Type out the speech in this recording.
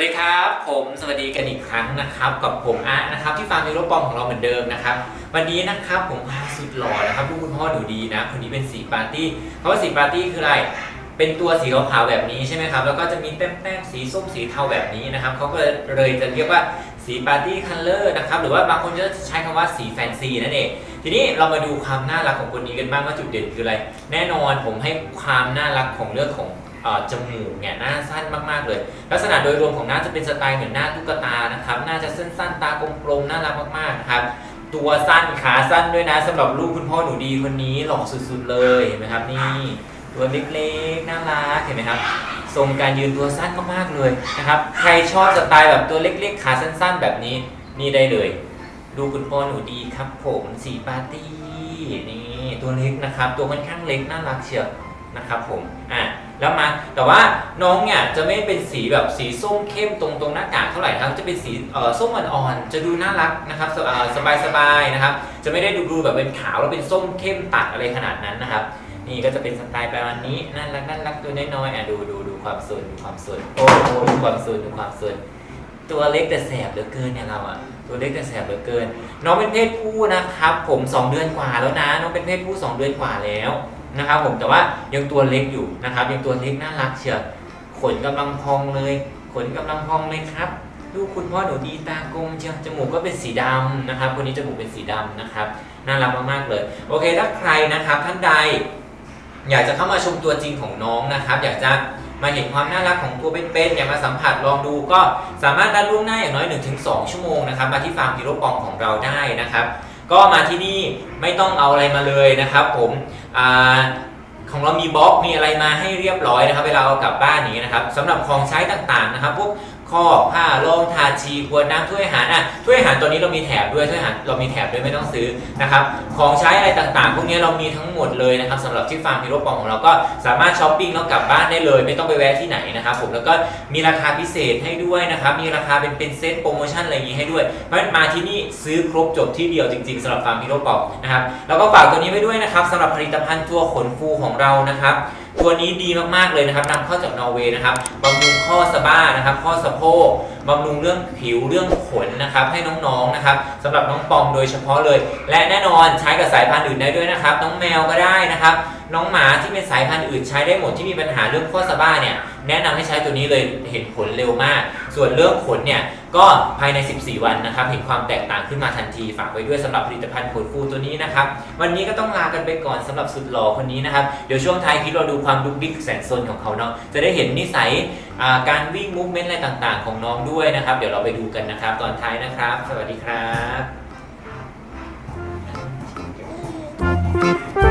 สวัสดีครับ ผมสวัสดีกันอีกครั้งนะครับกับผมอาร์ตนะครับที่ฟาร์มฮีโร่ปอมของเราเหมือนเดิมนะครับวันนี้นะครับผมพาสุดหล่อนะครับลูกคุณพ่อหนูดีนะคนนี้เป็นสีปาร์ตี้เพราะว่าสีปาร์ตี้คืออะไรเป็นตัวสีขาวๆแบบนี้ใช่ไหมครับแล้วก็จะมีแต้มๆสีส้มสีเทาแบบนี้นะครับเขาก็เลยจะเรียกว่าสีปาร์ตี้คัลเลอร์นะครับหรือว่าบางคนจะใช้คำว่าสีแฟนซีนั่นเองทีนี้เรามาดูความน่ารักของคนนี้กันบ้างว่าจุดเด่นคืออะไร แน่นอนผมให้ความน่ารักของเรื่องของ จมูกเนี่ยหน้าสั้นมากๆเลย ลักษณะโดยรวมของหน้าจะเป็นสไตล์เหมือนหน้าตุ๊กตานะครับหน้าจะสั้นๆตากลมๆน่ารักมากๆนะครับตัวสั้นขาสั้นด้วยนะสำหรับลูกคุณพ่อหนูดีคนนี้หล่อสุดๆเลยเห็นไหมครับนี่ตัวเล็กๆน่ารักเห็นไหมครับทรงการยืนตัวสั้นมากๆเลยนะครับใครชอบสไตล์แบบตัวเล็กๆ ขาสั้นๆ แบบนี้นี่ได้เลยดูคุณพ่อหนูดีครับ ผมสีปาร์ตี้นี่ตัวเล็กนะครับ ตัวค่อนข้างเล็กน่ารักเชียวนะครับผมอะ แล้วมาแต่ว่าน้องเนี่ยจะไม่เป็นสีแบบสีส้มเข้มตรงตรงหน้ากากเท่าไหร่ครับจะเป็นสีเอ่อส้มอ่อนๆจะดูน่ารักนะครับสบายสบายๆนะครับ จะไม่ได้ดูดูแบบเป็นขาวแล้วเป็นส้มเข้มตัดอะไรขนาดนั้นนะครับ นี่ก็จะเป็นสไตล์ประมาณนี้น่ารักน่ารักตัวน้อยๆอะดูดูดูความสนดูความสนโอ้โหดูความสนดูความสน ตัวเล็กแต่แสบเหลือเกินเนี่ยเราอะตัวเล็กแต่แสบเหลือเกิน น้องเป็นเพศผู้นะครับ ผม2เดือนกว่าแล้วนะ น้องเป็นเพศผู้ 2 เดือนกว่าแล้วนะครับ ผมแต่ว่ายังตัวเล็กอยู่นะครับ ยังตัวเล็กน่ารักเชียวขนกำลังพองเลย ขนกำลังพองเลยครับดูคุณพ่อหนูดีตากลมเชียวจมูกก็เป็นสีดำนะครับ คนนี้จมูกเป็นสีดำนะครับน่ารักมากๆเลย โอเคถ้าใครนะครับท่านใด อยากจะเข้ามาชมตัวจริงของน้องนะครับ อยากจะ มาเห็นความน่ารักของตัวเป็นๆอยามาสัมผัสลองดูก็สามารถนัดล่วงหน้าอย่างน้อย 1-2 ชั่วโมงนะครับมาที่ฟาร์มฮีโรปองของเราได้นะครับ ก็มาที่นี่ไม่ต้องเอาอะไรมาเลยนะครับ ผมอของเรามีบล็อกมีอะไรมาให้เรียบร้อยนะครับ เวลาเอากลับบ้านนี้นะครับสำหรับของใช้ต่างๆนะครับพวก ข้อผ้ารองทาชีขวดน้ำถ้วยอาหารอะถ้วยอาหารตัวนี้เรามีแถบด้วยถ้วยอาหารเรามีแถบด้วยไม่ต้องซื้อนะครับของใช้อะไรต่างๆ พวกนี้เรามีทั้งหมดเลยนะครับสำหรับที่ฟาร์มฮีโร่ปองของเราก็สามารถช้อปปิ้งแล้วกลับบ้านได้เลย ไม่ต้องไปแวะที่ไหนนะครับผมแล้วก็มีราคาพิเศษให้ด้วยนะครับมีราคาเป็นเป็นเซตโปรโมชั่นอะไรอย่างนี้ให้ด้วยเพราะมาที่นี่ซื้อครบจบที่เดียวจริงๆสำหรับฟาร์มฮีโร่ปองนะครับแล้วก็ฝากตัวนี้ไว้ด้วยนะครับสำหรับผลิตภัณฑ์ตัวขนฟูของเรานะครับ ตัวนี้ดีมากๆเลยนะครับนำเข้าจากนอร์เวย์นะครับบำรุงข้อสะบ้านะครับ ข้อสะโพกบำรุงเรื่องผิวเรื่องขนนะครับ ให้น้องๆนะครับสำหรับน้องปอมโดยเฉพาะเลย และแน่นอนใช้กับสายพันธุ์อื่นได้ด้วยนะครับ น้องแมวก็ได้นะครับ น้องหมาที่เป็นสายพันธุ์อื่นใช้ได้หมดที่มีปัญหาเรื่องข้อสะบ้าเนี่ยแนะนำให้ใช้ตัวนี้เลยเห็นผลเร็วมาก ส่วนเรื่องขนเนี่ย ก็ภายใน 14 วันนะครับ เห็นความแตกต่างขึ้นมาทันที ฝากไว้ด้วยสำหรับผลิตภัณฑ์ขนฟูตัวนี้นะครับ วันนี้ก็ต้องลากันไปก่อนสำหรับสุดหล่อคนนี้นะครับ เดี๋ยวช่วงท้ายคลิปเราดูความดุกดิกแสนซนของเขาเนาะ จะได้เห็นนิสัยการวิ่งมูฟเมนต์อะไรต่างๆ ของน้องด้วยนะครับ เดี๋ยวเราไปดูกันนะครับ ตอนท้ายนะครับ สวัสดีครับ